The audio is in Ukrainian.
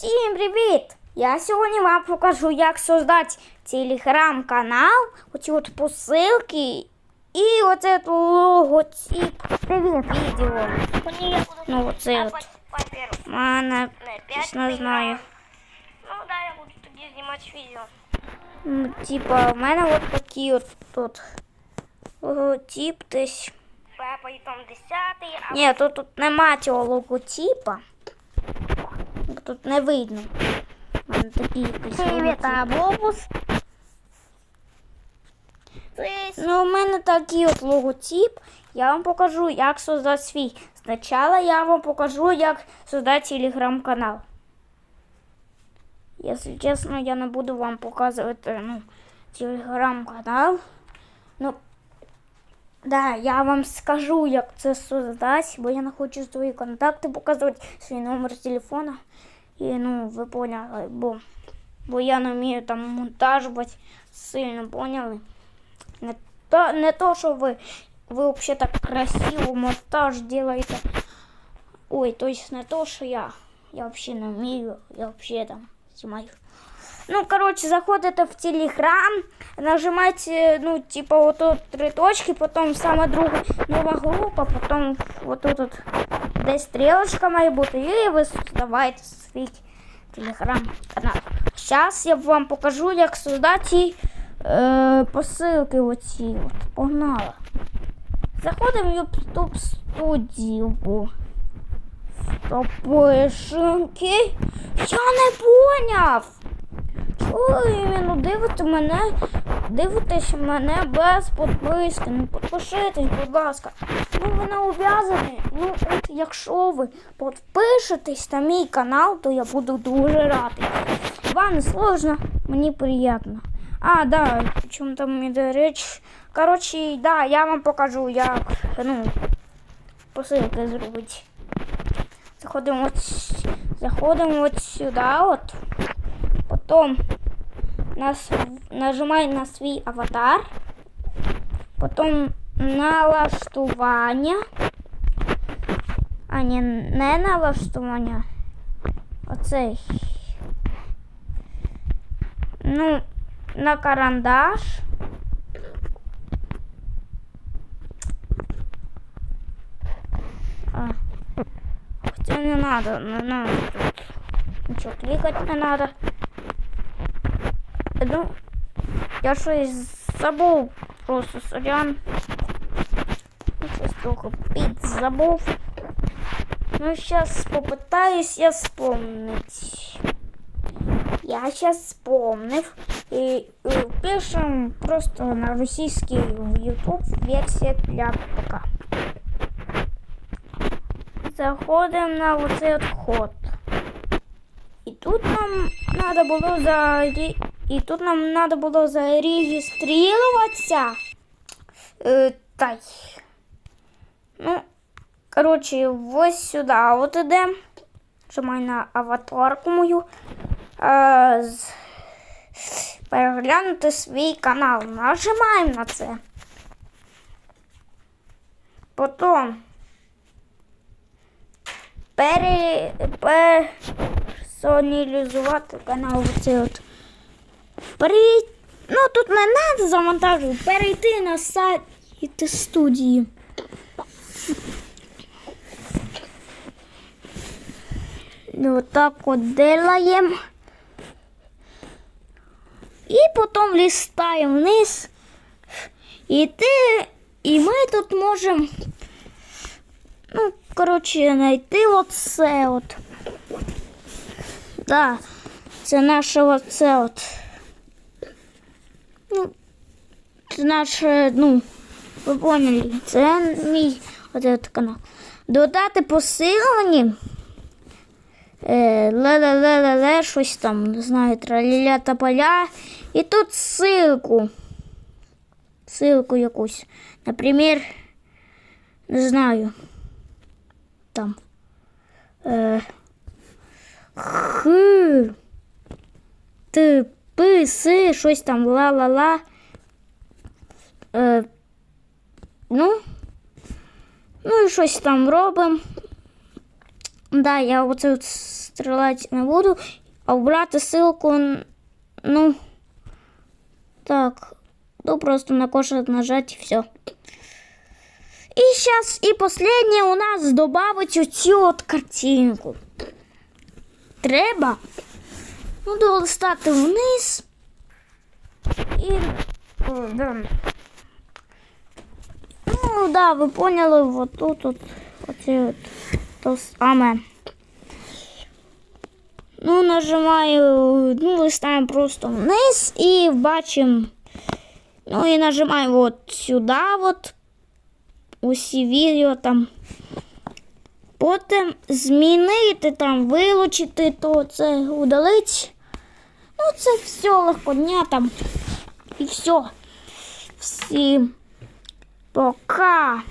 Всім привіт! Я сьогодні вам покажу, як создати телеграм-канал, оці от посилки і оце логотип. Привіт, відео. Ну, оце от. Мене не знаю. Ну да, я буду тоді знімати відео. Ну, Типа, в мене от такі от тут логотип десь. Пепа і там 10 Ні, тут, тут нема цього логотипа. Тут не видно. У мене такий якийсь логотип. Бобус. Ну, у мене такий от логотип. Я вам покажу, як создати свій. Спочатку я вам покажу, як создати телеграм-канал. Якщо чесно, я не буду вам показувати ну, телеграм-канал. Ну, да, я вам скажу, як це создати, бо я не хочу свої контакти показувати, свій номер телефона. І ну, ви поняли, бо, бо я не вмію там монтажувати сильно, поняли? Не то, не то, що ви, ви вообще так красиво монтаж делаете. Ой, то есть не то, що я. Я вообще не вмію, я вообще там снимаю. Ну, короче, заходите в Телеграм, нажимаете, ну, типа, вот тут три точки, потом сама друга нова група, потом вот тут от десь стрілочка має бути, і ви создавайте свій телеграм-канал. Зараз я вам покажу, як создати е, посилки оці. От. Погнала. Заходимо в YouTube студію. Стопишеньки. Я не поняв. Чого іменно дивите мене, дивитесь мене без підписки. Не підпишитесь, будь ласка. Ну ви не ув'язані. Ну, от якщо ви підпишетесь на мій канал, то я буду дуже радий. Вам не сложно, мені приємно. А, да, чому там іде річ. Коротше, да, я вам покажу, як ну, посилки зробити. Заходимо от, заходимо от сюди, от. Потім нас, нажимай на свій аватар. Потім налаштування. А, ні, не налаштування. Оцей. Ну, на карандаш. А. Хотя не надо, не надо. Ничего кликать не надо. Ну, я щось забув просто сорян. Ну, Щось трохи пить забув. Ну, сейчас попытаюсь я вспомнить. Я сейчас вспомнив. И, э, пишем просто на російський в YouTube версія для ПК. Заходимо на оцей от вход. І тут нам треба було за і тут нам треба було зареєструватися. Е, та. Ну, коротше, ось сюди от ідемо. Нажимай на аватарку мою. Е, з- переглянути свій канал. Нажимаємо на це. Потім пере, персоналізувати канал. Оце от. Перей... Ну тут не треба завантажувати. Перейти на сайт студії. Ну, так от делаємо. І потім листаємо вниз. І ти, і ми тут можемо, ну, коротше, знайти оце от. Да, це наше оце от. Ну, це наше, ну, ви поняли, це мій от канал. Додати посилені. Е, ле-ле-ле-ле-ле, щось там, не знаю, траля та поля. І тут ссылку. Ссылку якусь. Например, не знаю. Там. Е, х. Т, пи, си, щось там, ла-ла-ла. Е, ну. Ну і щось там робимо. Да, я оце от з стріляти не буду, а вбрати ссылку, н- ну, так, ну просто на кошик нажать і все. І сейчас, і последнє у нас добавить оцю от картинку. Треба ну, долистати вниз. І. Да. Ви поняли, вот тут от, оце от то саме. Ну, нажимаю, ну, листаємо просто вниз і бачимо. Ну і нажимаю от сюди, от усі відео там. Потім змінити там, вилучити, то це удалить. Ну, це все легко дня там. І все. Всім пока.